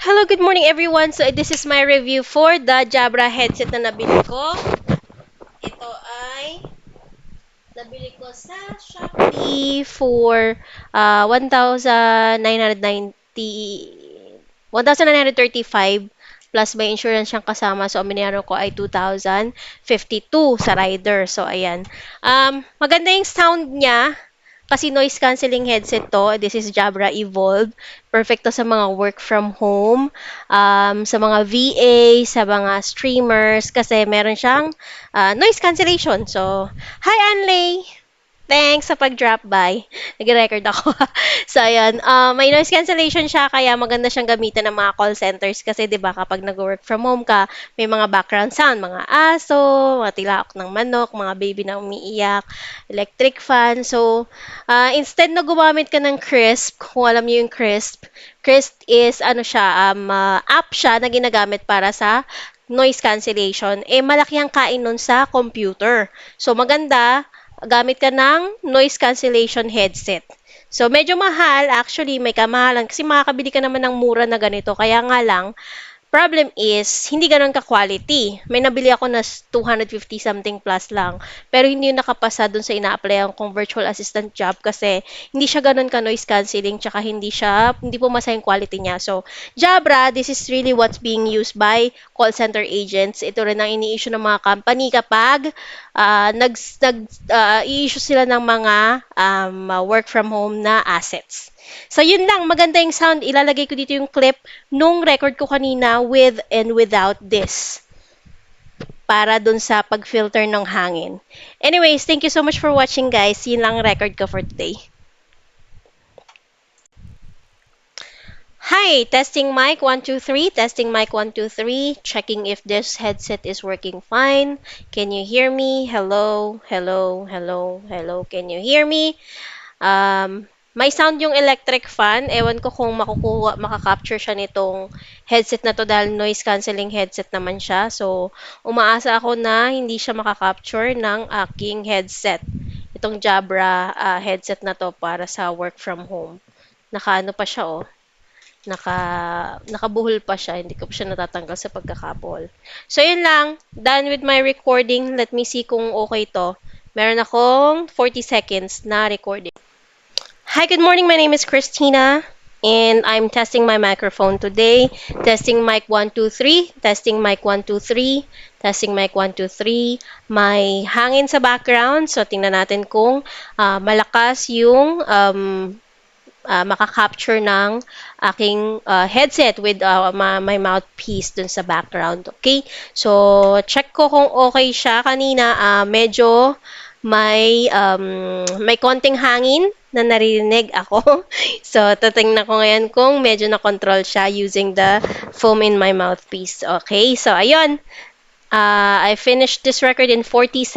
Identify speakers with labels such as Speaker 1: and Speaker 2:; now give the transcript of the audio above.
Speaker 1: Hello, good morning everyone. So this is my review for the Jabra headset na nabili ko. Ito ay nabili ko sa Shopee for uh, 1,990 1,935 plus may insurance siyang kasama. So, binayaran ko ay 2,052 sa rider. So, ayan. Um, maganda yung sound niya. Kasi noise cancelling headset to. This is Jabra Evolve. Perfect to sa mga work from home, um, sa mga VA, sa mga streamers, kasi meron siyang uh, noise cancellation. So, hi Anlay! Thanks sa pag-drop by. Nag-record ako. so, ayun. Uh, may noise cancellation siya, kaya maganda siyang gamitin ng mga call centers. Kasi, di ba, kapag nag-work from home ka, may mga background sound, mga aso, mga tilaok ng manok, mga baby na umiiyak, electric fan. So, uh, instead na gumamit ka ng Crisp, kung alam niyo yung Crisp, Crisp is, ano siya, um, uh, app siya na ginagamit para sa noise cancellation. Eh, malaki ang kain nun sa computer. So, maganda, gamit ka ng noise cancellation headset. So, medyo mahal. Actually, may kamahalan. Kasi makakabili ka naman ng mura na ganito. Kaya nga lang, Problem is, hindi ganun ka-quality. May nabili ako na 250 something plus lang. Pero hindi yung nakapasa dun sa ina-applyan kong virtual assistant job kasi hindi siya ganun ka-noise cancelling tsaka hindi siya, hindi po masa yung quality niya. So, Jabra, this is really what's being used by call center agents. Ito rin ang ini-issue ng mga company kapag uh, nag, nag uh, i-issue sila ng mga um, work from home na assets. So, yun lang. Maganda yung sound. Ilalagay ko dito yung clip nung record ko kanina with and without this para dun sa pag-filter ng hangin. Anyways, thank you so much for watching, guys. Yun lang record ko for today. Hi, testing mic 1 2 3, testing mic 1 2 3, checking if this headset is working fine. Can you hear me? Hello, hello, hello, hello. Can you hear me? Um, may sound yung electric fan. Ewan ko kung makukuha, makakapture siya nitong headset na to dahil noise cancelling headset naman siya. So, umaasa ako na hindi siya makakapture ng aking headset. Itong Jabra uh, headset na to para sa work from home. Nakaano pa siya oh. Naka, nakabuhol pa siya. Hindi ko pa siya natatanggal sa pagkakabol. So, yun lang. Done with my recording. Let me see kung okay to. Meron akong 40 seconds na recording. Hi, good morning. My name is Christina and I'm testing my microphone today. Testing mic 1, 2, 3. Testing mic 1, 2, 3. Testing mic 1, 2, 3. May hangin sa background. So, tingnan natin kung uh, malakas yung um, uh, makakapture ng aking uh, headset with uh, my, my mouthpiece dun sa background. Okay? So, check ko kung okay siya. Kanina, uh, medyo may um, may konting hangin na naririnig ako. so, tatingnan ko ngayon kung medyo na-control siya using the foam in my mouthpiece. Okay, so ayun. Uh, I finished this record in 40